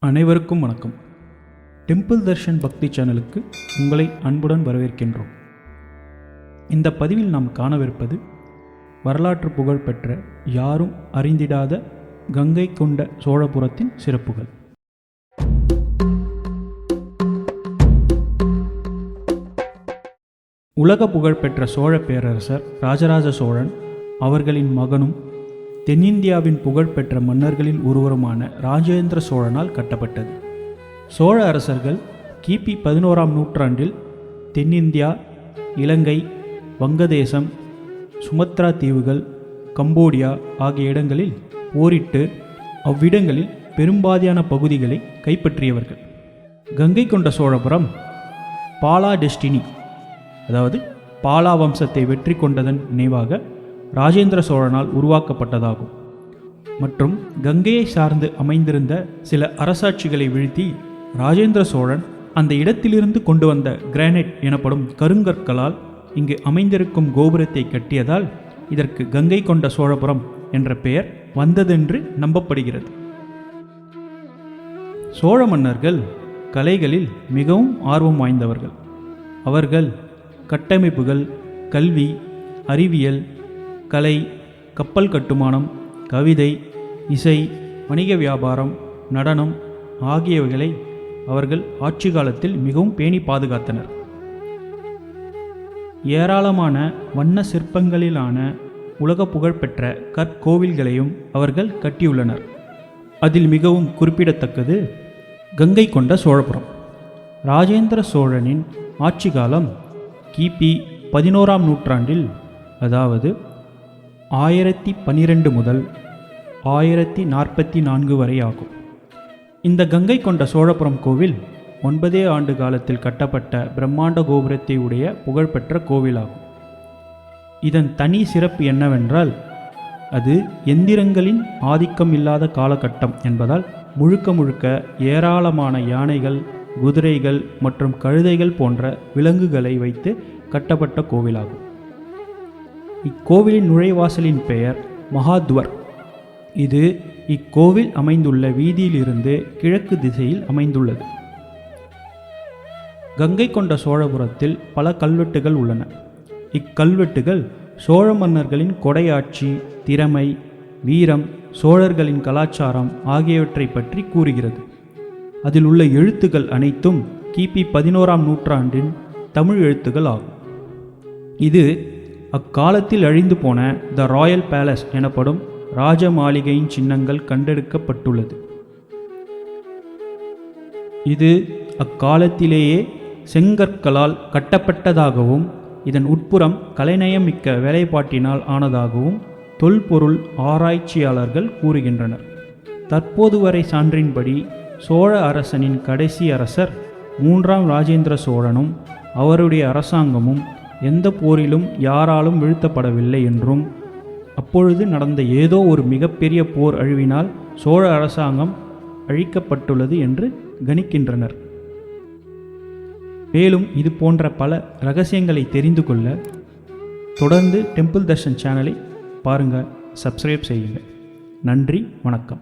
அனைவருக்கும் வணக்கம். டெம்பிள் தர்ஷன் பக்தி சேனலுக்கு உங்களை அன்புடன் வரவேற்கின்றோம். இந்த பதிவில் நாம் காணவிருப்பது வரலாற்று புகழ் பெற்ற யாரும் அறிந்திடாத கங்கை கொண்ட சோழபுரத்தின் சிறப்புகள். உலக புகழ்பெற்ற சோழ பேரரசர் ராஜராஜ சோழன் அவர்களின் மகனும் தென்னிந்தியாவின் புகழ்பெற்ற மன்னர்களில் ஒருவருமான ராஜேந்திர சோழனால் கட்டப்பட்டது. சோழ அரசர்கள் கிபி பதினோராம் நூற்றாண்டில் தென்னிந்தியா இலங்கை வங்கதேசம் சுமத்ரா தீவுகள் கம்போடியா ஆகிய இடங்களில் போரிட்டு அவ்விடங்களில் பெரும்பாதியான பகுதிகளை கைப்பற்றியவர்கள். கங்கை கொண்ட சோழபுரம் பாலா டெஸ்டினி அதாவது பாலா வம்சத்தை வெற்றி கொண்டதன் நினைவாக ராஜேந்திர சோழனால் உருவாக்கப்பட்டதாகும். மற்றும் கங்கையை சார்ந்து அமைந்திருந்த சில அரசாட்சிகளை வீழ்த்தி ராஜேந்திர சோழன் அந்த இடத்திலிருந்து கொண்டு வந்த கிரானைட் எனப்படும் கருங்கற்களால் இங்கு அமைந்திருக்கும் கோபுரத்தை கட்டியதால் இதற்கு கங்கை கொண்ட சோழபுரம் என்ற பெயர் வந்ததென்று நம்பப்படுகிறது. சோழ மன்னர்கள் கலைகளில் மிகவும் ஆர்வம் வாய்ந்தவர்கள். அவர்கள் கட்டமைப்புகள் கல்வி அறிவியல் கலை கப்பல் கட்டுமானம் கவிதை இசை வணிக வியாபாரம் நடனம் ஆகியவைகளை அவர்கள் ஆட்சி காலத்தில் மிகவும் பேணி பாதுகாத்தனர். ஏராளமான வண்ண சிற்பங்களிலான உலக புகழ்பெற்ற கற்கோவில்களையும் அவர்கள் கட்டியுள்ளனர். அதில் மிகவும் குறிப்பிடத்தக்கது கங்கை கொண்ட சோழபுரம். ராஜேந்திர சோழனின் ஆட்சி காலம் கிபி பதினோராம் நூற்றாண்டில் அதாவது ஆயிரத்தி பன்னிரெண்டு முதல் ஆயிரத்தி நாற்பத்தி நான்கு வரை ஆகும். இந்த கங்கை கொண்ட சோழபுரம் கோவில் ஒன்பதே ஆண்டு காலத்தில் கட்டப்பட்ட பிரம்மாண்ட கோபுரத்தை உடைய புகழ்பெற்ற கோவிலாகும். இதன் தனி சிறப்பு என்னவென்றால் அது எந்திரங்களின் ஆதிக்கம் இல்லாத காலகட்டம் என்பதால் முழுக்க முழுக்க ஏராளமான யானைகள் குதிரைகள் மற்றும் கழுதைகள் போன்ற விலங்குகளை வைத்து கட்டப்பட்ட கோவிலாகும். இக்கோவிலின் நுழைவாசலின் பெயர் மகாத்வர். இது இக்கோவில் அமைந்துள்ள வீதியிலிருந்து கிழக்கு திசையில் அமைந்துள்ளது. கங்கை கொண்ட சோழபுரத்தில் பல கல்வெட்டுகள் உள்ளன. இக்கல்வெட்டுகள் சோழ மன்னர்களின் கொடையாட்சி திறமை வீரம் சோழர்களின் கலாச்சாரம் ஆகியவற்றை பற்றி கூறுகிறது. அதில் உள்ள எழுத்துக்கள் அனைத்தும் கிபி பதினோராம் நூற்றாண்டின் தமிழ் எழுத்துக்கள் ஆகும். இது அக்காலத்தில் அழிந்து போன த ராயல் பேலஸ் எனப்படும் ராஜ மாளிகையின் சின்னங்கள் கண்டெடுக்கப்பட்டுள்ளது. இது அக்காலத்திலேயே செங்கற்களால் கட்டப்பட்டதாகவும் இதன் உட்புறம் கலைநயமிக்க வேலைப்பாட்டினால் ஆனதாகவும் தொல்பொருள் ஆராய்ச்சியாளர்கள் கூறுகின்றனர். தற்போது வரை சான்றின்படி சோழ அரசனின் கடைசி அரசர் மூன்றாம் ராஜேந்திர சோழனும் அவருடைய அரசாங்கமும் எந்த போரிலும் யாராலும் வீழ்த்தப்படவில்லை என்றும். அப்பொழுது நடந்த ஏதோ ஒரு மிகப்பெரிய போர் அழிவினால் சோழ அரசாங்கம் அழிக்கப்பட்டுள்ளது என்று கணிக்கின்றனர். மேலும் இது போன்ற பல ரகசியங்களை தெரிந்து கொள்ள தொடர்ந்து டெம்பிள் தர்ஷன் சேனலை பாருங்கள் சப்ஸ்கிரைப் செய்யுங்கள் நன்றி வணக்கம்.